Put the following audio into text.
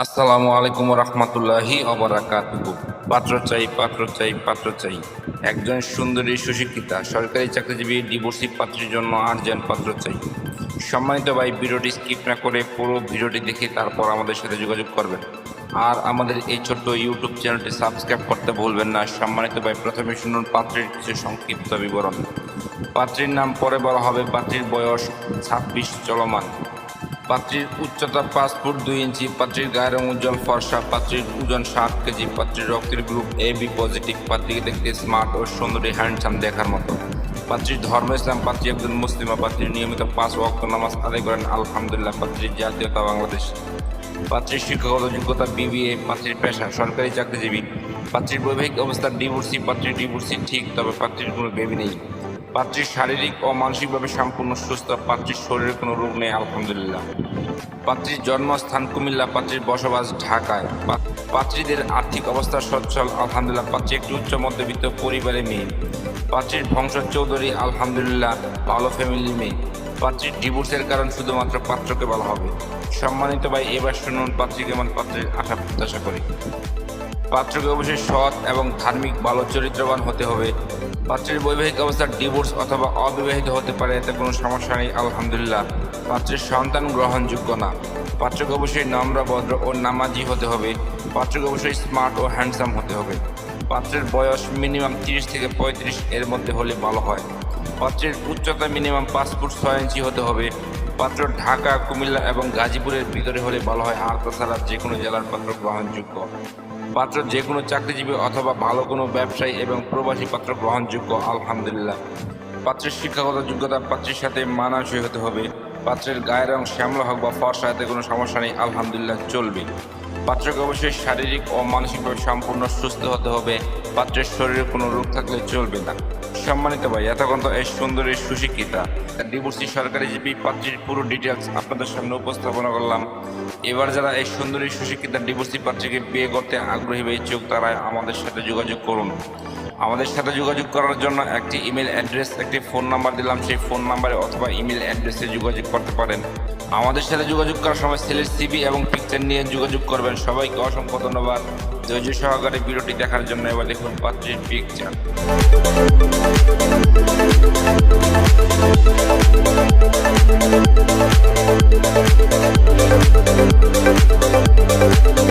আসসালামু আলাইকুম রহমতুল্লাহি পাত্র চাই পাত্র চাই পাত্র চাই। একজন সুন্দরী সুশিক্ষিতা, সরকারি চাকরিজীবী, ডিভোর্সি পাত্রের জন্য আর্জেন্ট পাত্র চাই। সম্মানিত ভাই, ভিডিওটি স্কিপ না করে পুরো ভিডিওটি দেখে তারপর আমাদের সাথে যোগাযোগ করবেন। আর আমাদের এই ছোট্ট ইউটিউব চ্যানেলটি সাবস্ক্রাইব করতে ভুলবেন না। সম্মানিত ভাই, প্রথমে শুনুন পাত্রের কিছু সংক্ষিপ্ত বিবরণ। পাত্রীর নাম পরে বলা হবে। পাত্রীর বয়স ছাব্বিশ চলমান। পাত্রীর উচ্চতা পাঁচ ফুট দুই ইঞ্চি, পাত্রীর গায়ের উজ্জ্বল, ফর্সা, পাত্রীর ওজন সাত কেজি, পাত্রীর রক্তের গ্রুপ এ বি পজিটিভ পাত্রীকে দেখতে স্মার্ট ও সুন্দরী হ্যান্ডসাম দেখার মতো। পাত্রীর ধর্ম ইসলাম, পাত্রী একজন মুসলিমা পাত্রীর নিয়মিত পাঁচ ওয়াক্ত নামাজ আদায় করেন। আলহামদুলিল্লাহ পাত্রীর জাতীয়তা বাংলাদেশ। পাত্রীর শিক্ষাগত যোগ্যতা বিবিএ পাত্রীর পেশা, সরকারি চাকরিজীবী। পাত্রীর বৈবাহিক অবস্থা ডিভোর্সি পাত্রীর ডিভোর্সি ঠিক, তবে পাত্রীর কোনো বেবি নেই। পাত্রীর শারীরিক ও মানসিকভাবে সম্পূর্ণ সুস্থ, পাত্রীর শরীরে কোনো রোগ নেই, আলহামদুলিল্লাহ। পাত্রীর জন্মস্থান কুমিল্লা, পাত্রীর বসবাস ঢাকায়। পাত্রীদের আর্থিক অবস্থা সচ্ছল, আলহামদুলিল্লাহ। পাত্রী একটি উচ্চ মধ্যবিত্ত পরিবারের মেয়ে। পাত্রীর বংশ চৌধুরী, আলহামদুলিল্লাহ, ভালো ফ্যামিলির মেয়ে। পাত্রীর ডিভোর্সের কারণ শুধুমাত্র পাত্রকে বলা হবে। সম্মানিত ভাই, এবার শুনুন পাত্রী কেমন পাত্রের আশা প্রত্যাশা করি। পাত্রকে অবশ্যই সৎ এবং ধার্মিক ভালো চরিত্রবান হতে হবে। পাত্রের বৈবাহিক অবস্থা ডিভোর্স অথবা অবিবাহিত হতে পারে, এতে কোনো সমস্যা নেই, আলহামদুলিল্লাহ। পাত্রের সন্তান গ্রহণযোগ্য না। পাত্রকে অবশ্যই নম্র, ভদ্র ও নামাজি হতে হবে। পাত্রকে অবশ্যই স্মার্ট ও হ্যান্ডসাম হতে হবে। পাত্রের বয়স মিনিমাম তিরিশ থেকে পঁয়ত্রিশ এর মধ্যে হলে ভালো হয়। পাত্রের উচ্চতা মিনিমাম পাঁচ ফুট ছয় ইঞ্চি হতে হবে। পাত্র ঢাকা, কুমিল্লা এবং গাজীপুরের ভিতরে হলে ভালো হয়। আর তাছাড়া যে কোনো জেলার পাত্র গ্রহণযোগ্য। পাত্র যে কোনো চাকরিজীবী অথবা ভালো কোনো ব্যবসায়ী এবং প্রবাসী পাত্র গ্রহণযোগ্য, আলহামদুলিল্লাহ। পাত্রের শিক্ষাগত যোগ্যতা পাত্রের সাথে মানানসই হতে হবে। পাত্রের গায়ের রং শ্যামলা হোক বা ফর্সা, এতে কোনো সমস্যা নেই, আলহামদুলিল্লাহ, চলবে। পাত্রকে অবশ্যই শারীরিক ও মানসিকভাবে সম্পূর্ণ সুস্থ হতে হবে। পাত্রের শরীরে কোনো রোগ থাকলে চলবে না। সম্মানিত ভাই, এতক্ষণ তো এই সুন্দরী সুশিক্ষিতা ডিভোর্সি সরকারি জিপি পাত্রীর পুরো ডিটেলস আপনাদের সামনে উপস্থাপনা করলাম। এবার যারা এই সুন্দরী সুশিক্ষিতা ডিভোর্সি পাত্রীকে বিয়ে করতে আগ্রহী বা ইচ্ছুক, তারা আমাদের সাথে যোগাযোগ করুন। আমাদের সাথে যোগাযোগ করার জন্য একটি ইমেল অ্যাড্রেস একটি ফোন নাম্বার দিলাম। সেই ফোন নাম্বারে অথবা ইমেল অ্যাড্রেসে যোগাযোগ করতে পারেন। আমাদের সাথে যোগাযোগ করার সময় ছেলের সিবি এবং পিকচার নিয়ে যোগাযোগ করবেন। সবাইকে অসংখ্য ধন্যবাদ। ধৈর্য সহকারে ভিডিওটি দেখার জন্য এবার দেখুন পাত্রীর পিকচার